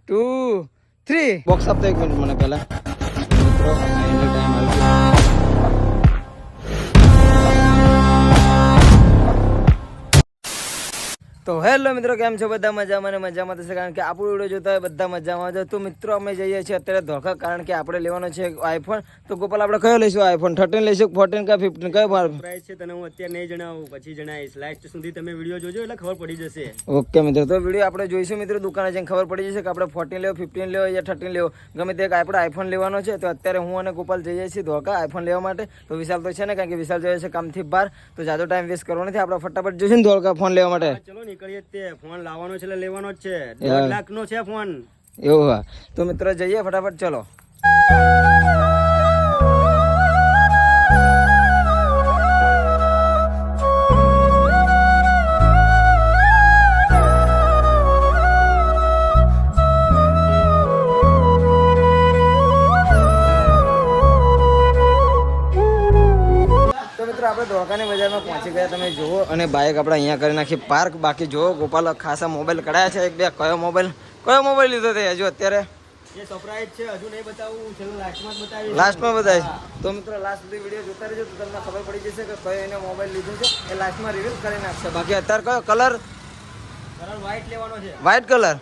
Two three box આપતો એક minute મને પહેલા મિત્રો finally time તો હેલો મિત્રો કેમ છો? બધા મજામાં અને મજામાં થશે કારણ કે આપણું વીડિયો જોતા હોય બધા મજામાં જો તો મિત્રો અમે જઈએ છીએ અત્યારે ધોળકા કારણ કે આપણે લેવાનો છે આઈફોન તો ગોપાલ આપણે કયો લઈશું આઈફોન થર્ટીન લઈશું ફોર્ટીન કે ફિફ્ટીન કયો પ્રાઇસ છે તને હું અત્યારે નહીં જણાવું પછી જણાવીશ. લાસ્ટ સુધી તમે વીડિયો જોજો એટલે ખબર પડી જશે. ઓકે મિત્રો તો વીડિયો આપણે જોઈશું મિત્રો દુકાને જઈને. ખબર પડી જશે કે આપણે ફોર્ટીન લેવો ફિફ્ટીન લેવો યા થર્ટીન લેવો. ગમે તે આપણે આઈફોન લેવાનો છે તો અત્યારે હું અને ગોપાલ જઈએ છીએ ધોકા આઈફોન લેવા માટે. તો વિશાલ તો છે ને કારણ કે વિશાલ જોઈએ છે કામથી બહાર. તો જાદો ટાઈમ વેસ્ટ કરવો નથી આપણે ફટાફટ જોઈશું ને ધોળકા ફોન લેવા માટે. ચલો નીકળીએ તે ફોન લાવવાનો છે લેવાનો જ છે. દોઢ લાખ નો છે ફોન. એવું હા. તો મિત્રો જઈએ ફટાફટ ચલો. આપણે ધોળકાની બજારમાં પહોંચી ગયા. તમે જુઓ અને બાઇક આપણે અહીંયા કરી નાખી. પાર્ક બાકી જુઓ. ગોપાલ ખાસા મોબાઈલ કઢાયા છે. એક બે કયો મોબાઈલ? કયો મોબાઈલ લીધો તે હજુ અત્યારે? એ છે. હજુ નહીં બતાવું. લાસ્ટમાં જ લાસ્ટમાં બતાવીશ? તો મિત્રો લાસ્ટ સુધી વીડિયો જોતા રહેજો. તો તમને ખબર પડી જશે કે કયો એને મોબાઈલ લીધો છે. એ લાસ્ટમાં રિવીલ કરી નાખશે. બાકી અત્યારે કયો? કલર કલર વ્હાઈટ લેવાનો છે વ્હાઇટ કલર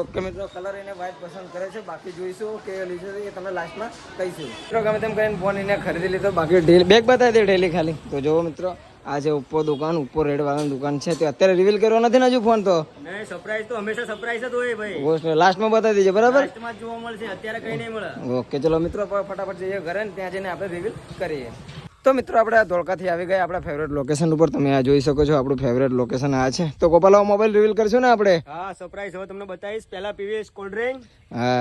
ઓકે મિત્રો કલર એને વ્હાઇટ પસંદ કરે છે. બાકી જોઈશું કે લીધો એ તમે લાસ્ટમાં કહીશું. મિત્રો ગમે તેમ કરીને ફોન એને ખરીદી લીધો. બાકી ડેલી બેગ બતાવી દે ડેલી ખાલી. તો જુઓ મિત્રો આ જે ઉપો દુકાન ઉપર રેડ વાળાની દુકાન છે. તે અત્યારે રિવીલ કરવો નથી ને હજુ ફોન તો? સરપ્રાઈઝ તો હંમેશા સરપ્રાઈઝ જ હોય ભાઈ. લાસ્ટમાં બતાવી દેજો બરાબર? લાસ્ટમાં જ જોવા મળશે અત્યારે કઈ નહીં મળે. ઓકે ચલો મિત્રો ફટાફટ જઈએ ઘરે ને ત્યાં જઈને આપણે રિવીલ કરીએ. તો મિત્રો આપણે આ ધોળકાથી આવી ગયા આપણા ફેવરેટ લોકેશન ઉપર. તમે આ જોઈ શકો છો આપણું ફેવરેટ લોકેશન આ છે. તો ગોપાલ મોબાઈલ રિવીલ કરશું ને આપણે? હા સરપ્રાઈઝ હવે તમને બતાવીશ. પહેલા પીવી કોલ્ડ ડ્રિંક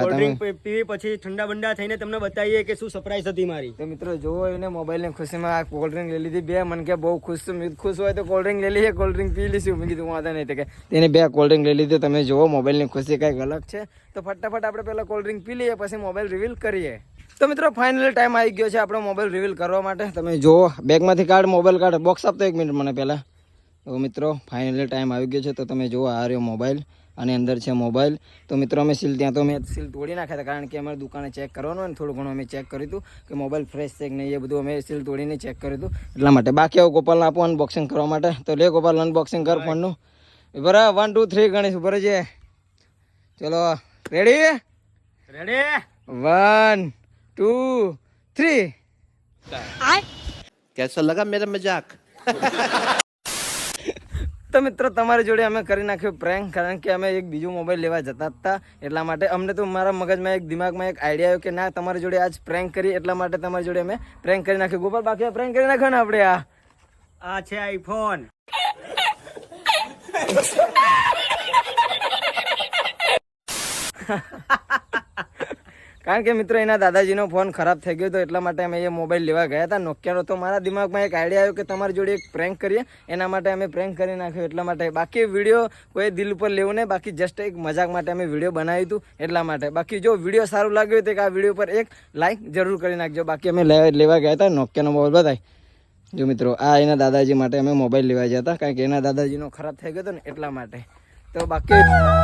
કોલ્ડ ડ્રિંક પીવી પછી ઠંડા બંડા થઈને તમને બતાવીએ કે શું સરપ્રાઈઝ હતી મારી. તો મિત્રો જોવો એને મોબાઈલની ખુશીમાં આ કોલ્ડ ડ્રિંક લઈ લીધી. બે મને કે બહુ ખુશ છું ખુશ હોય તો કોલ્ડ ડ્રિંક લઈ લઈએ. કોલ્ડ ડ્રિંક પી લઈશું. મેં કીધું વાંધો નહીં કે તેને બે કોલ્ડ ડ્રિંક લઈ લીધી. તમે જોવો મોબાઈલની ખુશી કંઈક અલગ છે. તો ફટાફટ આપણે પહેલાં કોલ્ડ ડ્રિંક પી લઈએ પછી મોબાઈલ રિવીલ કરીએ. તો મિત્રો ફાઇનલી ટાઈમ આવી ગયો છે આપણો મોબાઈલ રિવીલ કરવા માટે. તમે જુઓ બેગમાંથી કાઢ મોબાઈલ કાઢ. બોક્સ આપતો એક મિનિટ મને પહેલાં. તો મિત્રો ફાઇનલી ટાઈમ આવી ગયો છે તો તમે જુઓ આ રહ્યો મોબાઈલ અને અંદર છે મોબાઈલ તો મિત્રો અમે સીલ ત્યાં તો મેં સીલ તોડી નાખ્યા હતા કારણ કે અમારે દુકાને ચેક કરવાનું અને થોડું ઘણું અમે ચેક કર્યું હતું કે મોબાઈલ ફ્રેશ છે કે નહીં એ બધું અમે સીલ તોડીને ચેક કર્યું હતું. એટલા માટે બાકી આવું ગોપાલને આપો અનબોક્સિંગ કરવા માટે. તો લે ગોપાલ અનબોક્સિંગ કર ફોનનું બરાબર વન ટુ થ્રી ગણેશ ઉપર છે ચલો ready ready one two three कैसा लगा मेरा मजाक તો મિત્રો તમારી જોડે અમે કરી નાખ્યું પ્રેન્ક કારણ કે અમે એક બીજો મોબાઈલ લેવા જતા હતા એટલા માટે અમને તો મારા મગજમાં એક દિમાગમાં એક આઈડિયા આવ્યો કે ના તમારી જોડે આજ પ્રેન્ક કરી એટલા માટે તમારી જોડે અમે પ્રેન્ક કરી નાખ્યું ગોપાલ બાકી પ્રેન્ક કરી નાખ્યો ને આપણે આ આ છે આઈફોન કારણ કે મિત્રો, એના દાદાજીનો ફોન ખરાબ થઈ ગયો હતો એટલા માટે અમે એ મોબાઈલ લેવા ગયા હતા. નોકિયાનો તો મારા દિમાગમાં એક આઈડિયા આવ્યો કે તમારી જોડે એક પ્રેન્ક કરીએ. એના માટે અમે પ્રેન્ક કરી નાખ્યો. એટલા માટે બાકી વીડિયો કોઈ દિલ ઉપર લેવું નહીં. બાકી જસ્ટ એક મજાક માટે અમે વીડિયો બનાવ્યું હતું. એટલા માટે. બાકી જો વીડિયો સારું લાગ્યું તો આ વીડિયો પર એક લાઇક જરૂર કરી નાખજો. બાકી અમે લેવા ગયા હતા નોકિયાનો મોબાઈલ. બતાય જો મિત્રો, આ એના દાદાજી માટે અમે મોબાઈલ લેવા ગયા હતા. કારણ કે એના દાદાજીનો ખરાબ થઈ ગયો હતો ને એટલા માટે. તો બાકી